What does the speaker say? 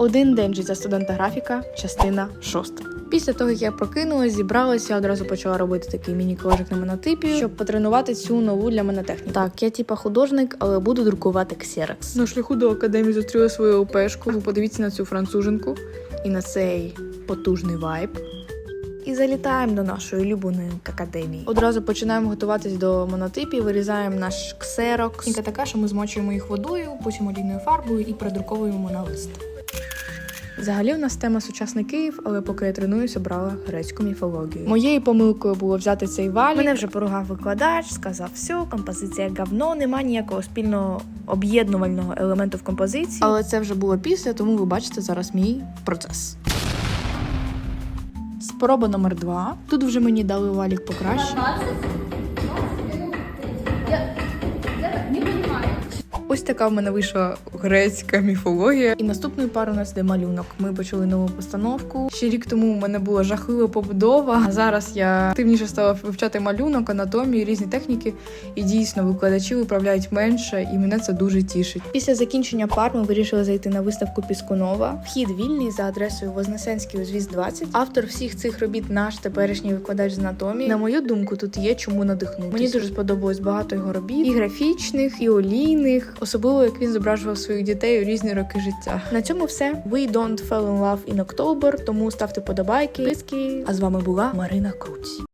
Один день життя студента графіка, частина шоста. Після того, як я прокинулась, зібралася, я одразу почала робити такий міні-колажик на монотипі, щоб потренувати цю нову для мене техніку. Так, я типа художник, але буду друкувати ксерокс. На шляху до академії зустріла свою ОПшку. Подивіться на цю француженку і на цей потужний вайб. І залітаємо до нашої улюбленої академії. Одразу починаємо готуватись до монотипів, вирізаємо наш ксерокс. Техніка така, що ми змочуємо їх водою, потім олійною фарбою і продруковуємо на лист. Взагалі, у нас тема сучасний Київ, але поки я тренуюся, брала грецьку міфологію. Моєю помилкою було взяти цей валік. Мене вже поругав викладач, сказав, все, композиція говно, нема ніякого спільного об'єднувального елементу в композиції. Але це вже було після, тому ви бачите зараз мій процес. Спроба номер два. Тут вже мені дали валік покраще. Ось така в мене вийшла грецька міфологія. І наступною парою у нас йде малюнок. Ми почали нову постановку. Ще рік тому у мене була жахлива побудова. А зараз я активніше стала вивчати малюнок, анатомію, різні техніки. І дійсно викладачі виправляють менше, і мене це дуже тішить. Після закінчення пар ми вирішили зайти на виставку Піскунова. Вхід вільний за адресою Вознесенський узвіз 20. Автор всіх цих робіт наш теперішній викладач з анатомії. На мою думку, тут є чому надихнутися. Мені дуже сподобалось багато його робіт, і графічних, і олійних, особливо як він зображував своїх дітей у різні роки життя. На цьому все. We don't fell in love in October, тому ставте подобайки. Підписки. А з вами була Марина Круць.